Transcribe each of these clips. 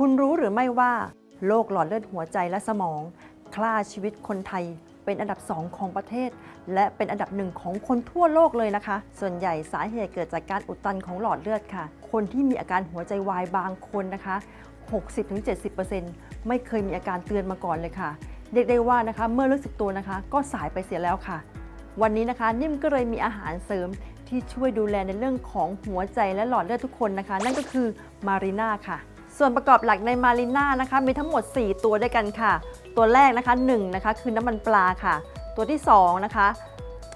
คุณรู้หรือไม่ว่าโรคหลอดเลือดหัวใจและสมอง ฆ่าชีวิตคนไทยเป็นอันดับสองของประเทศ และเป็นอันดับหนึ่งของคนทั่วโลกเลยนะคะ ส่วนใหญ่สาเหตุเกิดจากการอุดตันของหลอดเลือดค่ะ คนที่มีอาการหัวใจวายบางคนนะคะ 60-70%ไม่เคยมีอาการเตือนมาก่อนเลยค่ะเรียกได้ว่านะคะเมื่อรู้สึกตัวนะคะ ก็สายไปเสียแล้วค่ะ วันนี้นะคะ นิ่มก็เลยมีอาหารเสริมที่ช่วยดูแลในเรื่องของหัวใจและหลอดเลือดทุกคนนะคะ นั่นก็คือมารีนาค่ะ ส่วนประกอบหลักในมารีนานะคะมีทั้งหมด 4 ตัวด้วยกันค่ะ ตัวแรกนะคะ1นะคะคือน้ำมันปลาค่ะ ตัวที่ 2 นะคะ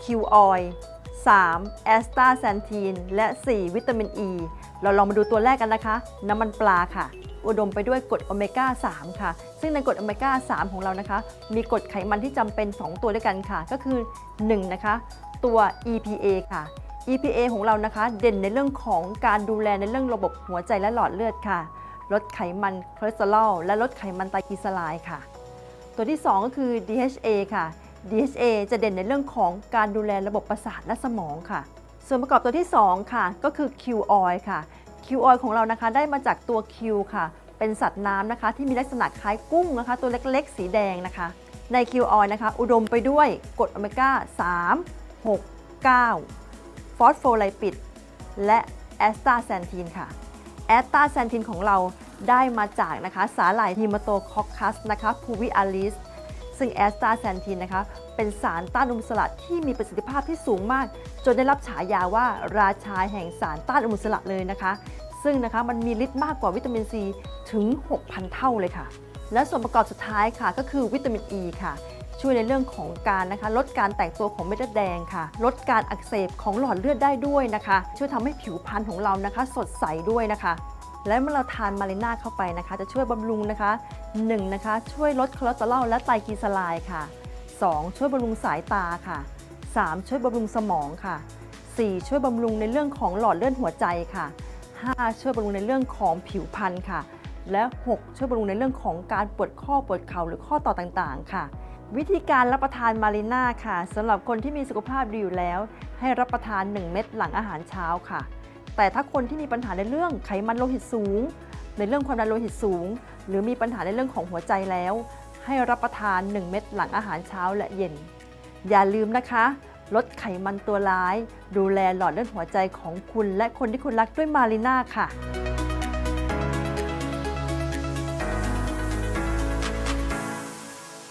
คิวออย3แอสตาแซนทีนและ 4 วิตามินอ e. ีเราลองมาดูตัวแรกกันนะคะ น้ำมันปลาค่ะ อุดมไปด้วยกรดโอเมก้า 3 ค่ะ ซึ่งในกรดโอเมก้า 3 ของเรานะคะ มีกรดไขมันที่จำเป็น 2 ตัวด้วยกันค่ะ ก็คือ 1 นะคะ ตัว EPA ค่ะ EPA ของเรานะคะ เด่นในเรื่องของการดูแลในเรื่องระบบหัวใจและหลอดเลือดค่ะ ลดไขมันคอเลสเตอรอลและลดไขมันไตรกลีเซอไรด์ค่ะ ตัวที่ 2 ก็คือ DHA ค่ะ DHA จะเด่นในเรื่องของการดูแลระบบประสาทและสมองค่ะ ส่วนประกอบตัวที่ 2 ค่ะ ก็คือ Q oil ค่ะ Q oil ของเรานะคะได้มาจากตัว Q ค่ะ เป็นสัตว์น้ำนะคะ ที่มีลักษณะคล้ายกุ้งนะคะ ตัวเล็กๆ สีแดงนะคะ ใน Q oil นะคะ อุดมไปด้วยกรดโอเมก้า 3 6 9 ฟอสโฟไลปิด และแอสตาแซนทีนค่ะ แอสตาแซนทินของเราได้มาจากนะคะสาหร่ายฮีมโตคอคัสนะคะพูวิอาลิสซึ่งแอสตาแซนทินนะคะเป็นสารต้านอนุมูลอิสระที่มีประสิทธิภาพที่สูงมาก จนได้รับฉายาว่าราชาแห่งสารต้านอนุมูลอิสระเลยนะคะ ซึ่งนะคะมันมีฤทธิ์มากกว่าวิตามินซีถึง 6,000 เท่าเลยค่ะ และส่วนประกอบสุดท้ายค่ะก็คือวิตามินอ e ีค่ะ ช่วยในเรื่องของการนะคะ ลดการแตกตัวของเม็ดเลือดแดงค่ะ ลดการอักเสบของหลอดเลือดได้ด้วยนะคะ ช่วยทำให้ผิวพรรณของเรานะคะ สดใสด้วยนะคะและเมื่อเราทานมาริน่าเข้าไปนะคะ จะช่วยบำรุงนะคะ 1. นะคะ ช่วยลดคอเลสเตอรอลและไตรกลีเซอไรด์ค่ะ 2. ช่วยบำรุงสายตาค่ะ 3. ช่วยบำรุงสมองค่ะ 4. ช่วยบำรุงในเรื่องของหลอดเลือดหัวใจค่ะ 5. ช่วยบำรุงในเรื่องของผิวพรรณค่ะ และ 6 ช่วยบำรุงในเรื่องของการปวดข้อปวดเข่าหรือข้อต่อต่างๆ ค่ะ วิธีการรับประทานมารีน่าค่ะสำหรับคนที่มีสุขภาพดีอยู่แล้ว ให้รับประทาน 1 เม็ดหลังอาหารเช้าค่ะ แต่ถ้าคนที่มีปัญหาในเรื่องไขมันโลหิตสูง ในเรื่องความดันโลหิตสูง หรือมีปัญหาในเรื่องของหัวใจแล้ว ให้รับประทาน 1 เม็ดหลังอาหารเช้าและเย็น อย่าลืมนะคะ ลดไขมันตัวร้าย ดูแลหลอดเลือดหัวใจของคุณ และคนที่คุณรักด้วยมารีน่าค่ะ